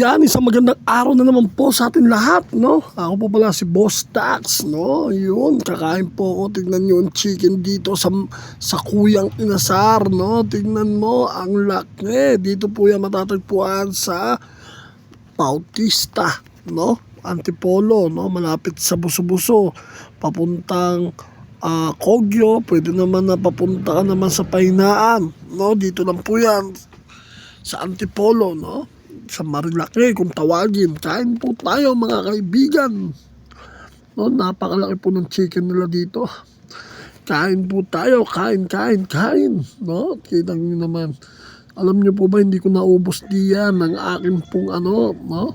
Yan, isang magandang araw na naman po sa atin lahat, no? Ako po pala si Boss Tax, no? Yun, kakain po ako. Tignan yung chicken dito sa, sa Kuyang Inasar, no? Tignan mo, ang laki. Dito po yan matatagpuan sa Bautista, no? Antipolo, no? Malapit sa Buso-Buso. Papuntang ah, Kogyo. Pwede naman na papunta ka naman sa Pahinaan, no? Dito lang po yan sa Antipolo, no? Sa Marilake, kung tawagin. Kain po tayo, mga kaibigan. No, napakalaki po ng chicken nila dito. Kain po tayo, kain, kain, kain. No, kita nyo naman. Alam nyo po ba, hindi ko naubos diyan ng aking pong ano, no?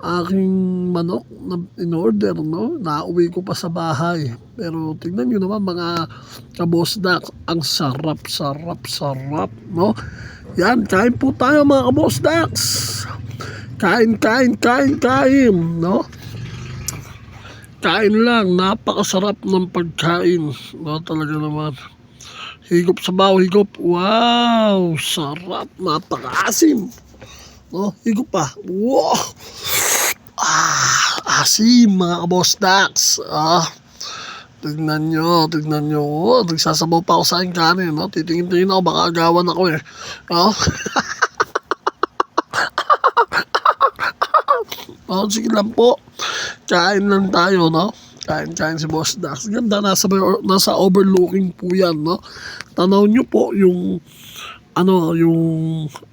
Aking manok na in order, no? Nauwi ko pa sa bahay. Pero tingnan nyo naman mga kabosdak, ang sarap, sarap, sarap, no? Yan, kain po tayo mga kabosdaks. Kain, kain, kain, kain, no? Kain lang, napakasarap ng pagkain. No, talaga naman. Higop sa baw, higop. Wow, sarap, napakaasim. No, higop pa. Wow. Ah, asim mga kabosdaks. Ah, Tignan nyo, tignan nyo. Oh, nagsasabaw pa ako sa aking kanin. No? Titingin-tingin ako, baka agawan ako eh. No? oh, sige lang po. Kain lang tayo, no? Kain-kain si Boss Dax. Ganda, nasa, nasa overlooking po yan, no? Tanaw nyo po yung, ano, yung,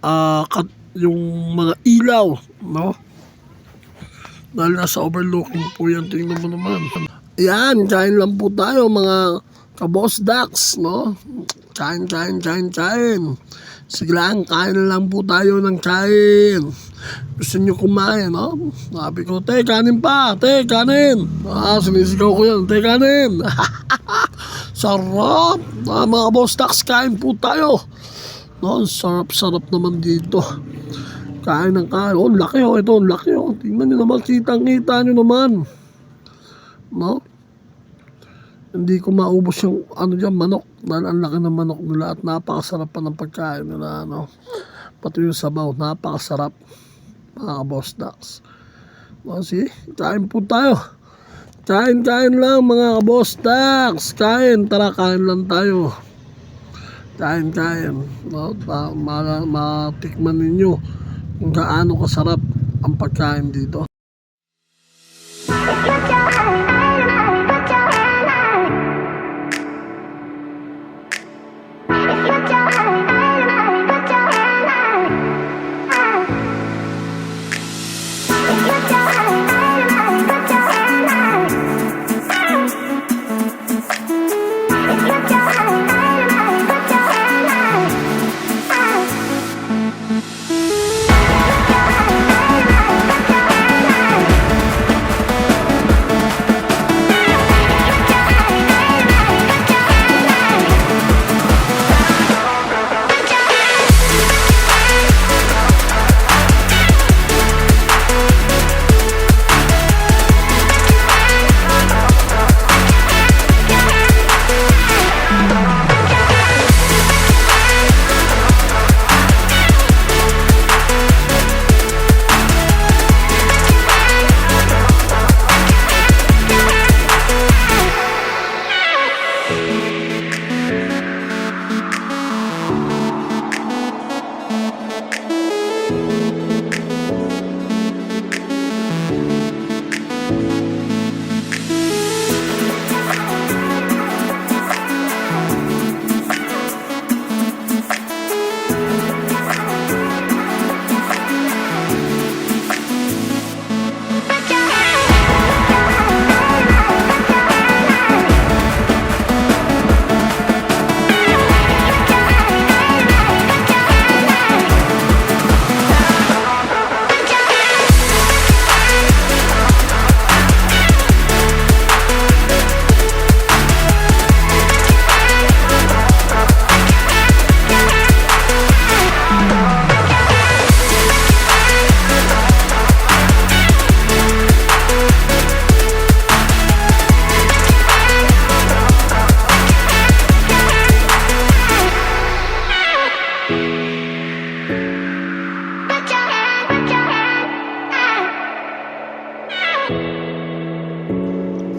ah, kat- yung mga ilaw, no? Dahil nasa overlooking po yan, tingnan mo naman. Yan, kain lang po tayo mga kabos ducks, no? Kain, kain, kain, kain. Sige lang, kain lang po tayo ng kain. Gusto nyo kumain, no? Sabi ko, te, kanin pa, te, kanin. Ah, sinisigaw ko yan, te, kanin. sarap. Ah, mga kabos ducks, kain po tayo. No, sarap-sarap naman dito. Kain ng kain. Oh, laki oh, ito, laki oh. Tingnan nyo naman, kitang-kita nyo naman. No? Hindi ko maubos yung ano dyan, manok. Dahil ang laki ng manok nila at napakasarap pa ng pagkain nila. No? Pati yung sabaw, napakasarap. Mga boss ducks. See? Kain po tayo. Kain, kain lang mga boss ducks. Kain, tara kain lang tayo. Kain, kain. No? Ma, matikman ninyo kung gaano kasarap ang pagkain dito.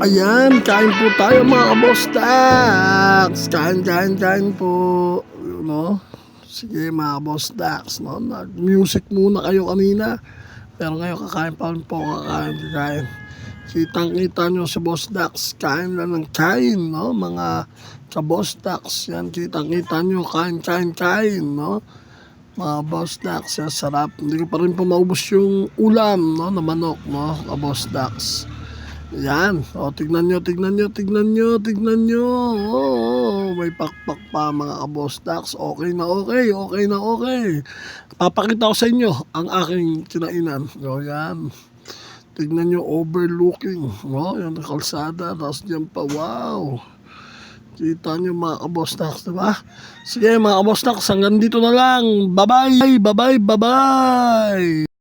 Ayan, kain po tayo mga kaboss Dax. Kain, kain, kain po. You know? Sige mga boss Dax, no? Nag-music muna kayo kanina. Pero ngayon kakain pa rin po, kakain, kakain. Kitang kita nyo si Boss Dax, kain lang ng kain, no? Mga ka-Boss Dax, yan, kitang kita nyo, kain, kain, kain, no? Mga Boss Dax, yan, sarap. Hindi ko pa rin po maubos yung ulam, no? Na manok, no? Ka-Boss Dax. Yan. O, tignan nyo, tignan nyo, tignan nyo, tignan nyo. Oo, may pakpak pa mga kaboss tax. Okay na okay, okay na okay. Papakita ko sa inyo ang aking kinainan. O, yan. Tignan nyo, overlooking. O, yan ang kalsada. Tapos dyan pa, wow. Kita nyo mga kaboss tax, diba? Sige mga kaboss tax, hanggang dito na lang. Bye-bye, bye-bye, bye-bye.